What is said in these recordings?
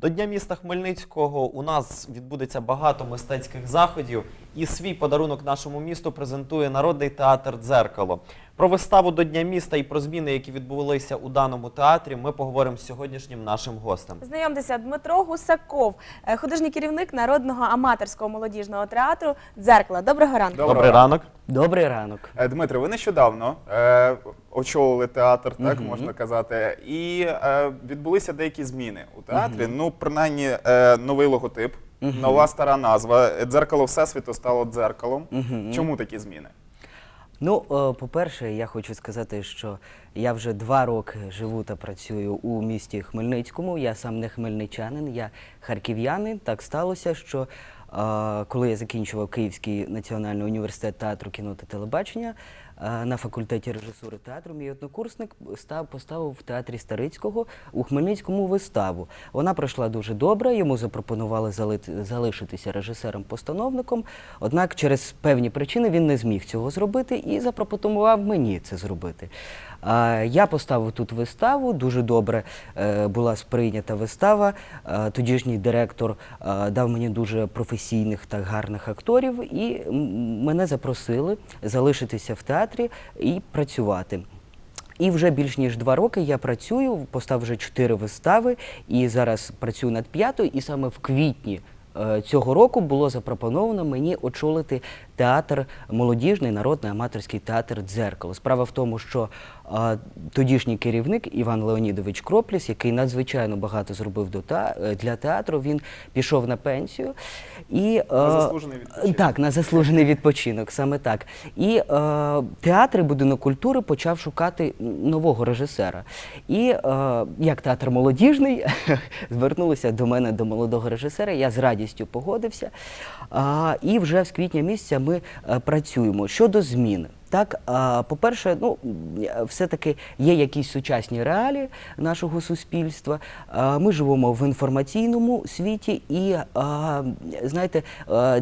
До Дня міста Хмельницького у нас відбудеться багато мистецьких заходів, і свій подарунок нашому місту презентує народний театр Дзеркало. Про виставу до Дня міста і про зміни, які відбулися у даному театрі, ми поговоримо з сьогоднішнім нашим гостем. Знайомтеся, Дмитро Гусаков, е, художній керівник народного аматорського молодіжного театру Дзеркало. Доброго ранку. Доброго Добрий ранок. Добрий ранок. Е, Дмитре, ви нещодавно е, очолили театр, так Мгм. можна казати, і е, відбулися деякі зміни у театрі. Ну, принаймні, е, новий логотип, нова стара назва. Дзеркало Всесвіту стало дзеркалом. Чому такі зміни? Ну, е, по-перше, я хочу сказати, що я вже два роки живу та працюю у місті Хмельницькому. Я сам не хмельничанин, я харків'янин. Так сталося, що коли я закінчував Київський національний університет театру кіно та телебачення на факультеті режисури театру, мій однокурсник став поставив в театрі Старицького у Хмельницькому виставу. Вона пройшла дуже добре. Йому запропонували залишитися режисером-постановником. Однак через певні причини він не зміг цього зробити і запропонував мені це зробити. Я поставив тут виставу, дуже добре е, була сприйнята вистава. Тодішній директор дав мені дуже професійних та гарних акторів, і мене запросили залишитися в театрі і працювати. І вже більш ніж два роки я працюю, постав вже чотири вистави, і зараз працюю над п'ятою. І саме в квітні е, цього року було запропоновано мені очолити театр молодіжний народний аматорський театр Дзеркало. Справа в тому, що тодішній керівник Іван Леонідович Кропліс, який надзвичайно багато зробив до е, для театру, він пішов на пенсію. І, е, На заслужений відпочинок. Так, на заслужений відпочинок, саме так. І е, театр і будинок культури почав шукати нового режисера. І як театр молодіжний звернулися до мене до молодого режисера. Я з радістю погодився. А, і вже з квітня місяця ми е, працюємо щодо змін. Так, по-перше, ну все-таки є якісь сучасні реалії нашого суспільства. Ми живемо в інформаційному світі, і знаєте,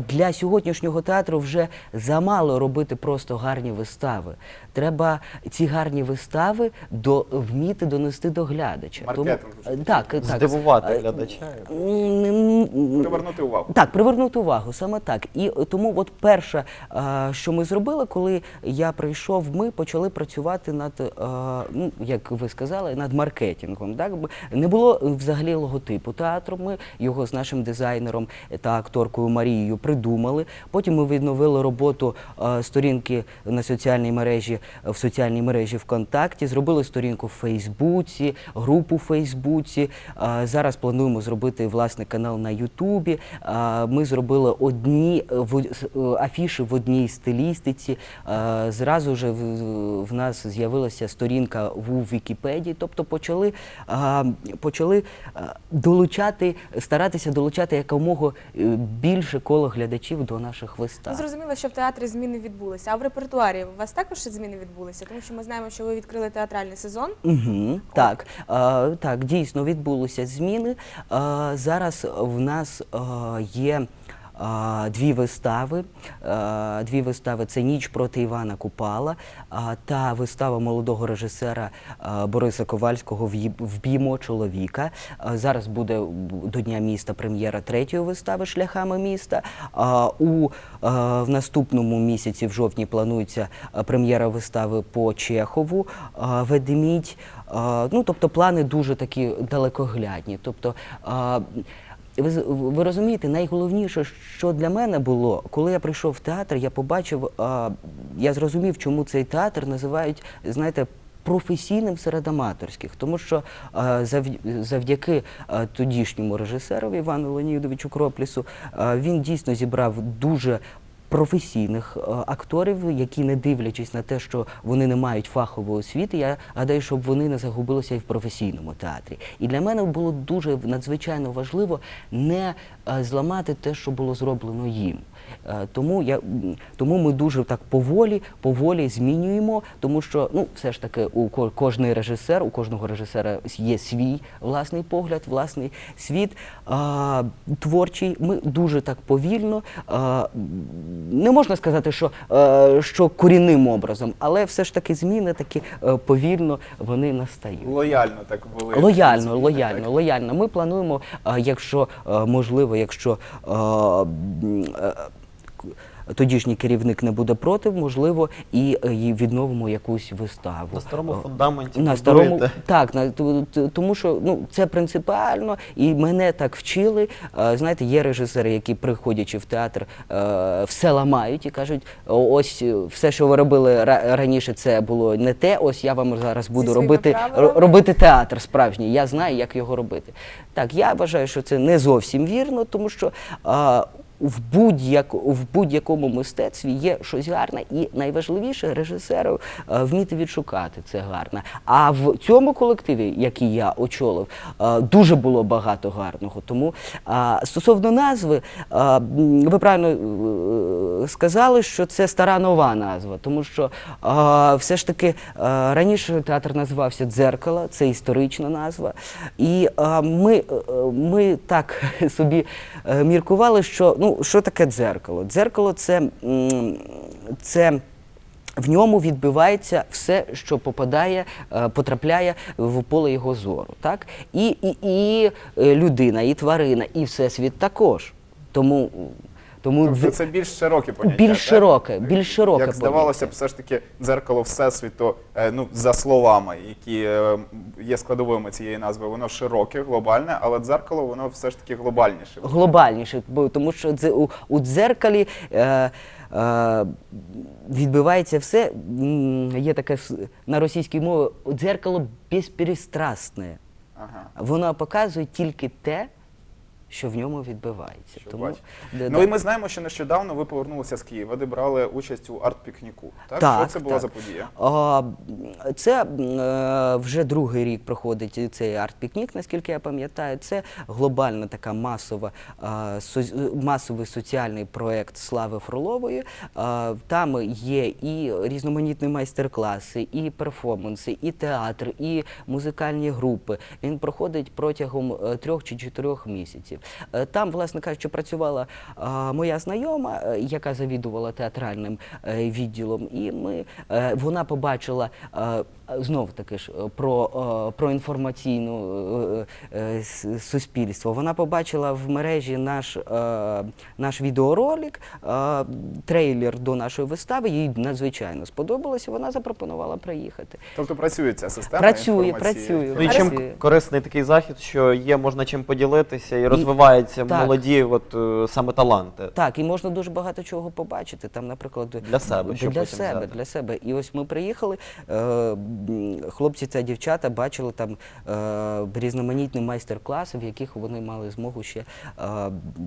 для сьогоднішнього театру вже замало робити просто гарні вистави. Треба ці гарні вистави до вміти донести до глядача. Маркетинг так, так. Здивувати глядача. Привернути увагу. так, привернути увагу, саме так. І тому, от перше, що ми зробили, коли я прийшов, ми почали працювати над, е, ну, як ви сказали, над маркетингом. Так? Не було взагалі логотипу театру. Ми його з нашим дизайнером та акторкою Марією придумали. Потім ми відновили роботу е, сторінки на соціальній мережі в соціальній мережі ВКонтакті, зробили сторінку в Фейсбуці, групу в Фейсбуці. Е, Зараз плануємо зробити власне канал на Ютубі. Ми зробили одні афіші в одній стилістиці. Зразу ж в, в нас з'явилася сторінка в Вікіпедії. Тобто почали, почали долучати, старатися долучати якомога е, більше коло глядачів до наших Ну, вистав. зрозуміло, що в театрі зміни відбулися. А в репертуарі у вас також зміни відбулися? Тому що ми знаємо, що ви відкрили театральний сезон. Угу, так, е, так, дійсно відбулися зміни. Е, зараз в нас е, є. Дві вистави. Дві вистави це Ніч проти Івана Купала та вистава молодого режисера Бориса Ковальського «В'ї- Вб'ємо чоловіка. Зараз буде до Дня міста прем'єра третьої вистави Шляхами міста. У в наступному місяці, в жовтні, планується прем'єра вистави по Чехову Ведмідь. Ну, тобто плани дуже такі далекоглядні. Тобто, ви, ви розумієте, найголовніше, що для мене було, коли я прийшов в театр, я побачив, а, я зрозумів, чому цей театр називають, знаєте, професійним серед аматорських, тому що завдяки тодішньому режисерові Івану Леонідовичу Кроплісу він дійсно зібрав дуже професійних е, акторів, які не дивлячись на те, що вони не мають фахової освіти, я гадаю, щоб вони не загубилися і в професійному театрі. І для мене було дуже надзвичайно важливо не е, зламати те, що було зроблено їм. Е, Тому я тому ми дуже так поволі, поволі змінюємо, тому що ну все ж таки у кожний режисер, у кожного режисера є свій власний погляд, власний світ а, творчий. Ми дуже так повільно. А, не можна сказати, що, е, що корінним образом, але все ж таки зміни такі е, повільно вони настають. Лояльно так були. Лояльно, зміни, лояльно, так. лояльно. Ми плануємо, якщо можливо, якщо тодішній керівник не буде проти, можливо, і, е, відновимо якусь виставу. На старому Е, фундаменті на старому так, на тому що ну це принципіально, і мене так вчили. Е, Знаєте, є режисери, які приходячи в театр, все ламають і кажуть: ось все, що ви робили раніше, це було не те. Ось я вам зараз буду робити правилами? робити театр справжній. Я знаю, як його робити. Так, я вважаю, що це не зовсім вірно, тому що. В, будь-як, в будь-якому мистецтві є щось гарне, і найважливіше режисеру е, вміти відшукати це гарне. А в цьому колективі, який я очолив, е, дуже було багато гарного. Тому е, стосовно назви, ви правильно сказали, що це стара нова назва, тому що все ж таки раніше театр називався Дзеркало, це історична назва. І ми, ми так собі міркували, що ну що таке дзеркало? Дзеркало це, це в ньому відбивається все, що попадає, е, потрапляє в поле його зору. Так? І, і, і е, людина, і тварина, і всесвіт також. Тому, тому Тобто це більш широке поняття. Більш так? широке, більш широке Як здавалося б, все ж таки дзеркало Всесвіту, е, ну, за словами, які е, є складовими цієї назви, воно широке, глобальне, але дзеркало воно все ж таки глобальніше. глобальніше, бо тому що у, у дзеркалі е, е, відбивається все. м, Є таке с- на російській мові дзеркало безперестрастне. Ага. Воно показує тільки те, що в ньому відбувається. Що Тому, де- Ну да. і ми знаємо, що нещодавно ви повернулися з Києва, де брали участь у арт-пікніку. Так? Так, що це була так. за подія? А, Це е, вже другий рік проходить цей арт-пікнік, наскільки я пам'ятаю. Це глобальна така масова, а, со- масовий соціальний проєкт Слави Фролової. А, Там є і різноманітні майстер-класи, і перформанси, і театр, і музикальні групи. Він проходить протягом е, трьох чи чотирьох місяців. Е, Там, власне кажучи, працювала моя знайома, е, яка завідувала театральним е, відділом, і ми е, вона побачила е, знов таки ж е, про, е, про інформаційну е, е, суспільство. Вона побачила в мережі наш, е, наш відеоролик, е, трейлер до нашої вистави. Їй надзвичайно сподобалося. Вона запропонувала приїхати. Тобто працює ця система Працює, інформації? працює. Ну і чим корисний такий захід, що є можна чим поділитися і розвиваються так. молоді, от е, саме таланти. Так, і можна дуже багато чого побачити. Там, наприклад, Для себе, що для себе, взяти. для себе. І ось ми приїхали. Е, хлопці та дівчата бачили там е, різноманітні майстер-класи, в яких вони мали змогу ще е,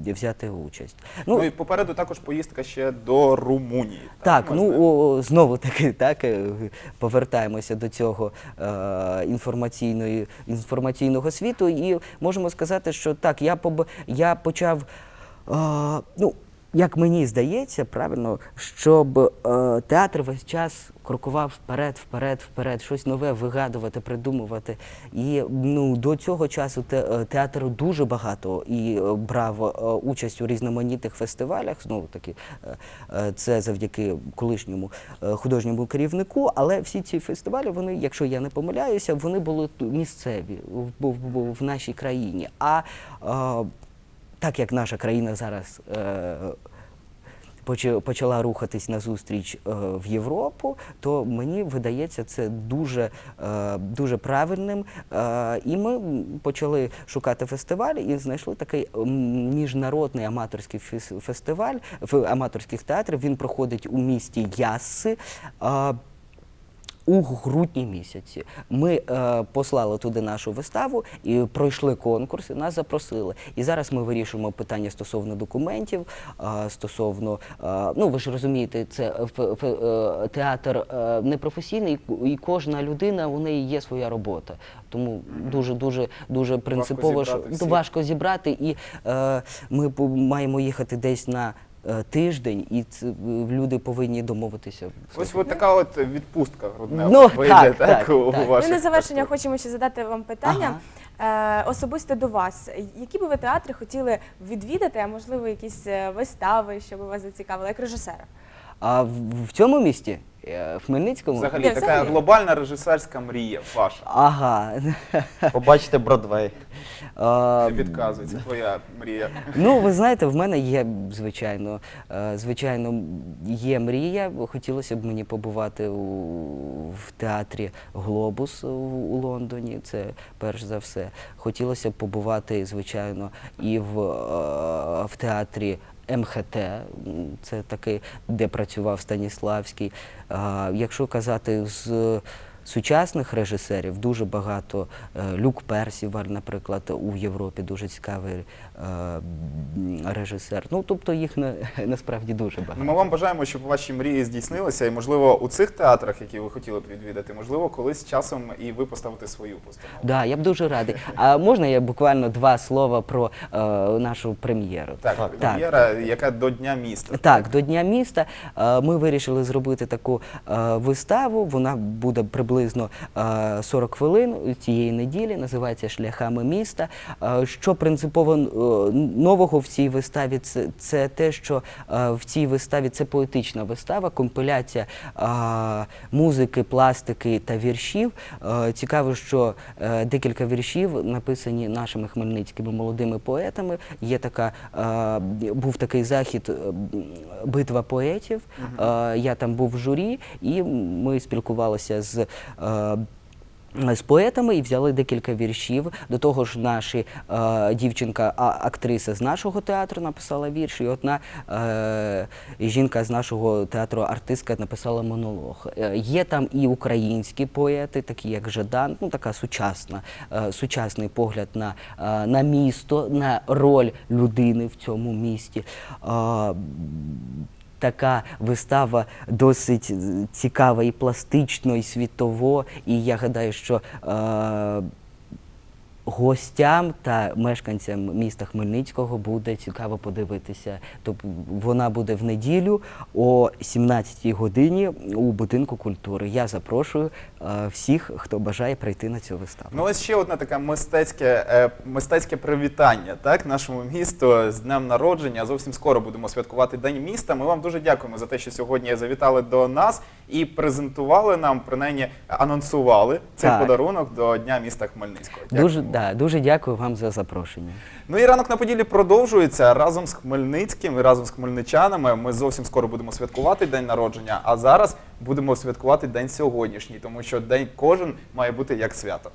взяти участь. Ну, і попереду також поїздка ще до Румунії. Так, ми ну о, знову таки, так повертаємося до цього е, інформаційної інформаційного світу, і можемо сказати, що так, я я почав. Е, ну, як мені здається, правильно, щоб е, театр весь час крокував вперед, вперед, вперед, щось нове вигадувати, придумувати. І ну, до цього часу те, е, театр дуже багато і е, брав е, участь у різноманітних фестивалях. Знову таки, е, е, це завдяки колишньому е, художньому керівнику. Але всі ці фестивалі, вони, якщо я не помиляюся, вони були місцеві в, в, в нашій країні. А е, так як наша країна зараз е, почала рухатись назустріч е, в Європу, то мені видається це дуже, е, дуже правильним. І ми почали шукати фестивалі і знайшли такий міжнародний аматорський фес- фестиваль в аматорських театрів. Він проходить у місті Ясси. У грудні місяці ми е, послали туди нашу виставу і пройшли конкурси, нас запросили. І зараз ми вирішуємо питання стосовно документів, е, стосовно, е, ну ви ж розумієте, це ф- ф- е, театр е, непрофесійний, і кожна людина у неї є своя робота. Тому дуже дуже дуже принципово що зібрати важко зібрати, і е, ми маємо їхати десь на тиждень, і це, е, люди повинні домовитися. Ось от така от відпустка груднева Ну, вийде, так, так, так, у так. ваших Ми на завершення так. хочемо ще задати вам питання. Е, особисто до вас, які би ви театри хотіли відвідати, а можливо, якісь е, вистави, що би вас зацікавили, як режисера? А в, в цьому місті, е, в Хмельницькому, Взагалі, Ні, така взагалі. глобальна режисерська мрія ваша. ага. Побачите Бродвей. А, Не підказуй, це твоя мрія. Ну, ви знаєте, в мене є, звичайно, е, звичайно, є мрія. Хотілося б мені побувати у, в театрі Глобус у, у Лондоні. Це перш за все. Хотілося б побувати, звичайно, і в, е, в театрі. МХТ, це такий, де працював Станіславський. Якщо казати з сучасних режисерів, дуже багато е, Люк Персіваль, наприклад, у Європі дуже цікавий е, режисер. Ну, тобто їх на, насправді дуже Ну, багато. Ми вам бажаємо, щоб ваші мрії здійснилися, і можливо у цих театрах, які ви хотіли б відвідати, можливо, колись часом і ви поставите свою постанову. Да, я б дуже радий. А можна я буквально два слова про е, нашу прем'єру? Так, Так. прем'єра, яка до Дня міста. Так, до Дня міста е, ми вирішили зробити таку е, виставу. Вона буде приблизно е, 40 хвилин цієї неділі. Називається Шляхами міста. Е, Що принципово е, нового в цій виставі, це, це те, що е, в цій виставі це поетична вистава, компиляція е, музики, пластики та віршів. Е, Цікаво, що е, декілька віршів написані нашими хмельницькими молодими поетами. Є така е, був такий захід е, битва поетів. Е, Я там був в журі, і ми спілкувалися з. Е, з поетами і взяли декілька віршів. До того ж, наша е, дівчинка, актриса з нашого театру написала вірш, і одна е, жінка з нашого театру, артистка, написала монолог. Е, є там і українські поети, такі як Жадан, ну така сучасна, е, сучасний погляд на, е, на місто, на роль людини в цьому місті. Е, Така вистава досить цікава і пластично, і світово. І я гадаю, що е, гостям та мешканцям міста Хмельницького буде цікаво подивитися. Тобто вона буде в неділю о 17-й годині у будинку культури. Я запрошую е, всіх, хто бажає прийти на цю виставу. Ну, ось ще одне таке мистецьке, е, мистецьке привітання так, нашому місту з днем народження. Зовсім скоро будемо святкувати День міста. Ми вам дуже дякуємо за те, що сьогодні завітали до нас і презентували нам, принаймні анонсували цей Так. подарунок до Дня міста Хмельницького. Дуже, Дякуємо. Да, дуже дякую вам за запрошення. Ну і ранок на поділі продовжується разом з Хмельницьким і разом з хмельничанами. Ми зовсім скоро будемо святкувати день народження, а зараз будемо святкувати день сьогоднішній, тому що день кожен має бути як свято.